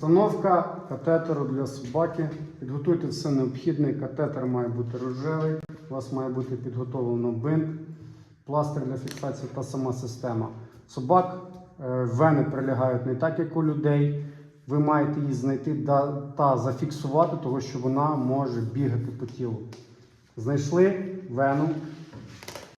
Установка катетеру для собаки. Підготуйте все необхідне. Катетер має бути рожевий. У вас має бути підготовлено бинт, пластир для фіксації та сама система. Собак е, вени прилягають не так, як у людей. Ви маєте її знайти та зафіксувати, тому що вона може бігати по тілу. Знайшли вену,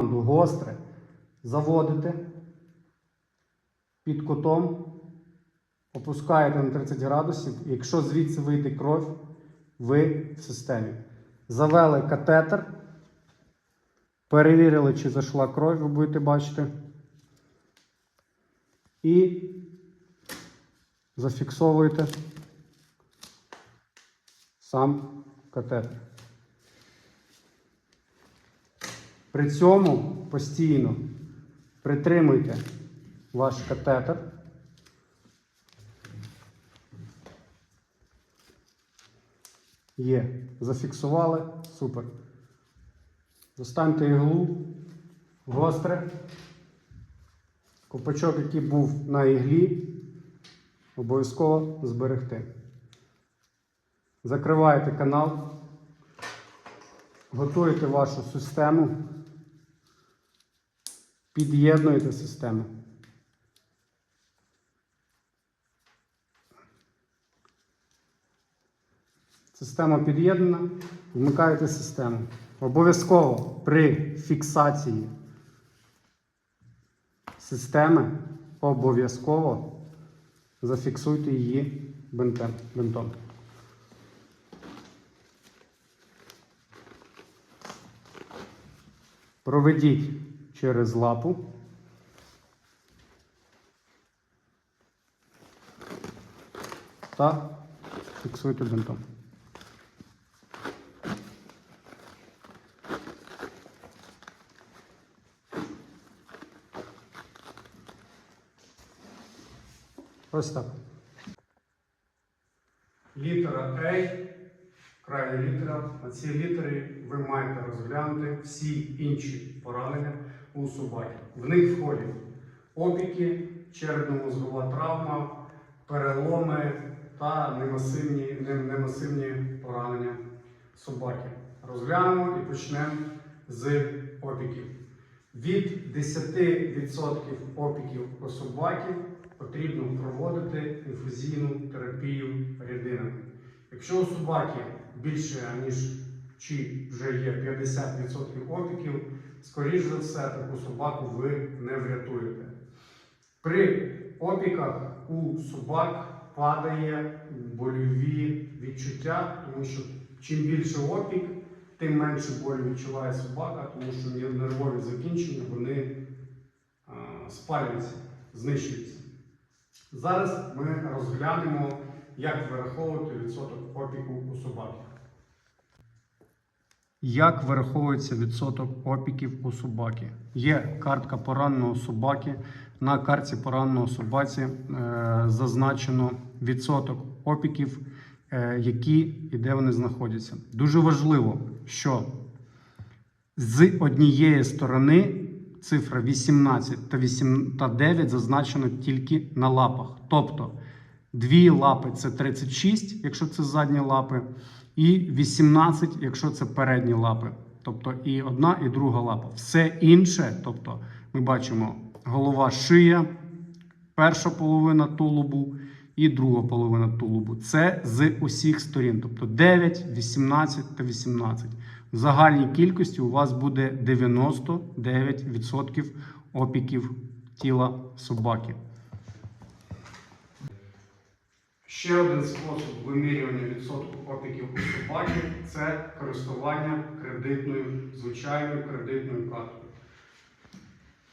гостре, заводите під кутом. Опускаєте на 30 градусів, якщо звідси вийде кров, ви в системі. Завели катетер, перевірили, чи зайшла кров, ви будете бачити. І зафіксовуєте сам катетер. При цьому постійно притримуйте ваш катетер. Є. Зафіксували. Супер. Достаньте іглу. Гостре. Копачок, який був на іглі, обов'язково зберегти. Закриваєте канал. Готуєте вашу систему. Під'єднуєте систему. Система під'єднана, вмикаєте систему. Обов'язково при фіксації системи обов'язково зафіксуйте її бинтом. Проведіть через лапу. Та фіксуйте бинтом. Ось так. Літера A, крайня літера. На цій літері ви маєте розглянути всі інші поранення у собаки. В них входять опіки, черепно-мозгова травма, переломи та немасивні, немасивні поранення собаки. Розглянемо і почнемо з опіків. Від 10% опіків у собаки потрібно проводити інфузійну терапію рідинами. Якщо у собаки більше ніж чи вже є 50% опіків, скоріш за все таку собаку ви не врятуєте. При опіках у собак падає больові відчуття, тому що чим більше опік, тим менше болю відчуває собака, тому що нервові закінчення вони спалюються, знищуються. Зараз ми розглянемо, як вираховувати відсоток опіку у собаки. Як вираховується відсоток опіків у собаки? Є картка пораненого собаки. На картці пораненого собаці е, зазначено відсоток опіків, е, які і де вони знаходяться. Дуже важливо, що з однієї сторони цифра 18 та 8 та 9 зазначено тільки на лапах. Тобто дві лапи це 36, якщо це задні лапи, і 18, якщо це передні лапи. Тобто і одна, і друга лапа. Все інше, тобто ми бачимо голова, шия, перша половина тулубу і друга половина тулубу. Це з усіх сторін, тобто 9, 18 та 18. Загальній кількості у вас буде 99% опіків тіла собаки. Ще один спосіб вимірювання відсотку опіків у собаки це користування кредитною, звичайною кредитною карткою.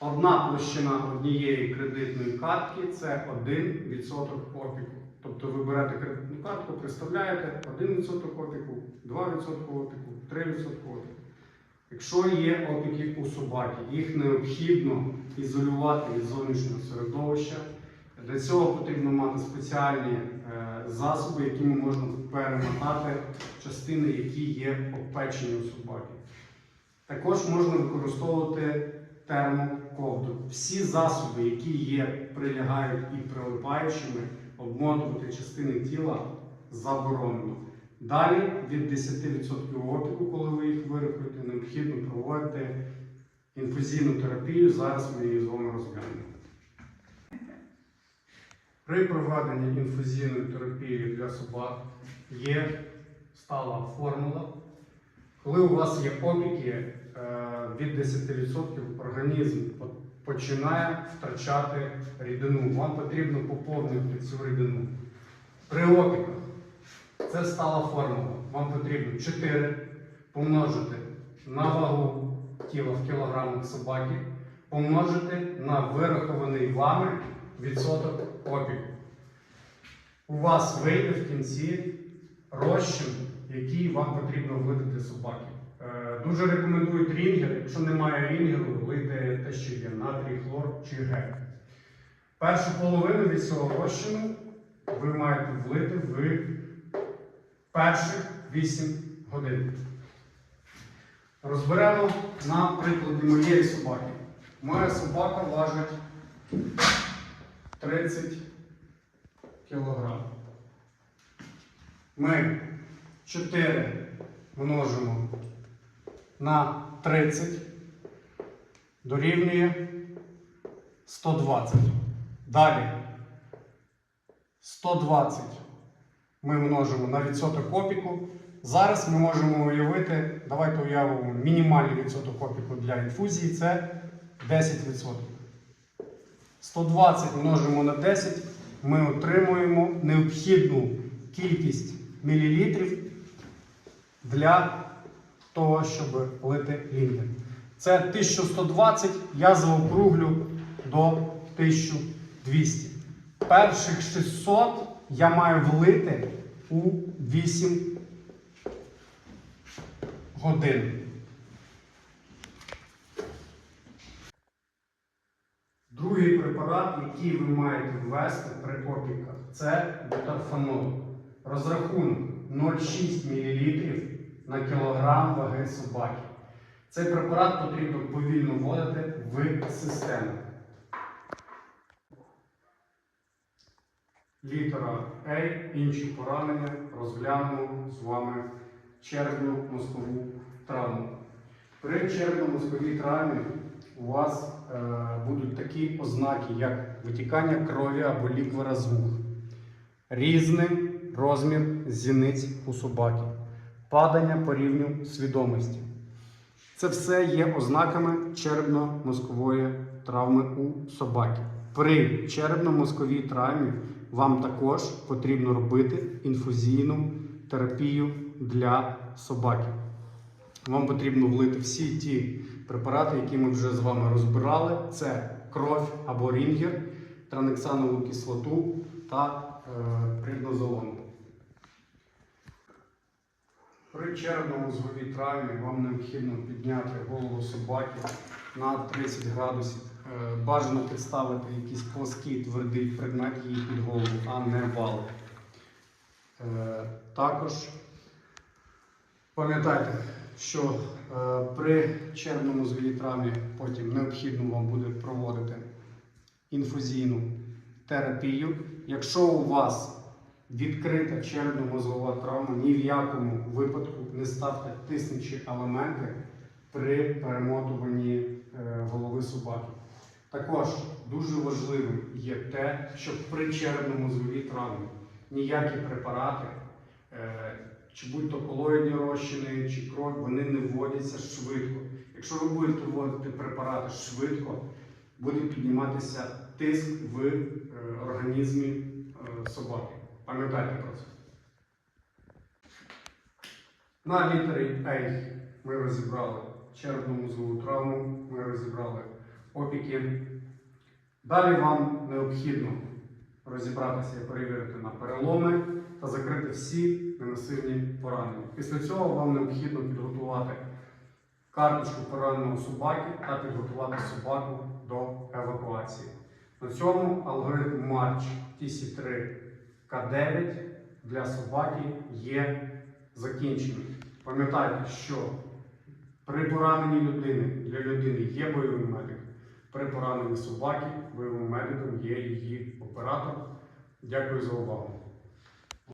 Одна площина однієї кредитної картки це 1% опіку. Тобто ви берете кредитну картку, представляєте 1% опіку, 2% опіку, 3% опіку. Якщо є опіки у собаки, їх необхідно ізолювати від зовнішнього середовища. Для цього потрібно мати спеціальні е, засоби, якими можна перемотати частини, які є обпечені у собаки. Також можна використовувати термоковдру. Всі засоби, які є прилягають і прилипаючими, обмотувати частини тіла заборонено. Далі від 10% опіку, коли ви їх вирахуєте, необхідно проводити інфузійну терапію. Зараз ми її з вами розглянемо. При проведенні інфузійної терапії для собак є стала формула. Коли у вас є опіки е, від 10%, організм починає втрачати рідину. Вам потрібно поповнити цю рідину. При опіках це стала формула. Вам потрібно 4 помножити на вагу тіла в кілограмах собаки, помножити на вирахований вами відсоток опіку. У вас вийде в кінці розчин, який вам потрібно для собаки. Е, Дуже рекомендують рінгер. Якщо немає рінгеру, влийте те, що є натрій, хлор чи гель. Першу половину від цього розчину ви маєте влити в перших 8 годин. Розберемо на прикладі моєї собаки. Моя собака важить 30 кг. Ми 4 множимо на 30 дорівнює 120. Далі 120 ми множимо на відсоток опіку. Зараз ми можемо уявити, давайте уявимо мінімальний відсоток опіку для інфузії це 10%. 120 множимо на 10, ми отримуємо необхідну кількість мілілітрів для того, щоб лити лінер. Це 1120, я заокруглю до 1200. Перших 600 я маю влити у 8 годин. Другий препарат, який ви маєте ввести при опіках, це бутарфанол. Розрахунок 0,6 мл на кілограм ваги собаки. Цей препарат потрібно повільно вводити в систему. Літера А, інші поранення розглянемо з вами червно-мозкову травму. При червно-мозковій травмі у вас е, будуть такі ознаки, як витікання крові або ліквора з вух, різний розмір зіниць у собаки, падання по рівню свідомості. Це все є ознаками черепно-мозкової травми у собаки. При черепно-мозковій травмі вам також потрібно робити інфузійну терапію для собаки. Вам потрібно влити всі ті препарати, які ми вже з вами розбирали. Це кров або рінгер, транексанову кислоту та е, преднозолон. При черепно-мозговій травмі вам необхідно підняти голову собаки на 30 градусів. Е, Бажано підставити якийсь плоский твердий предмет її під голову, а не вал. Е, Також пам'ятайте, що е, при черепно-мозговій травмі потім необхідно вам буде проводити інфузійну терапію. Якщо у вас відкрита черепно-мозгова травма, ні в якому випадку не ставте тиснучі елементи при перемотуванні е, голови собаки. Також дуже важливим є те, що при черепно-мозговій травмі ніякі препарати, е, чи будь-то колоїдні розчини, чи кров, вони не вводяться швидко. Якщо ви будете вводити препарати швидко, буде підніматися тиск в е, організмі собаки. Пам'ятайте про це. На літері А ми розібрали черепно-мозгову травму, ми розібрали опіки. Далі вам необхідно розібратися і перевірити на переломи та закрити всі ненасильні поранення. Після цього вам необхідно підготувати карточку пораненого собаки та підготувати собаку до евакуації. На цьому алгоритм Марч TC3 К9 для собаки є закінченим. Пам'ятайте, що при пораненні людини для людини є бойовий медик, при пораненні собаки бойовим медиком є її оператор Дякую за увагу.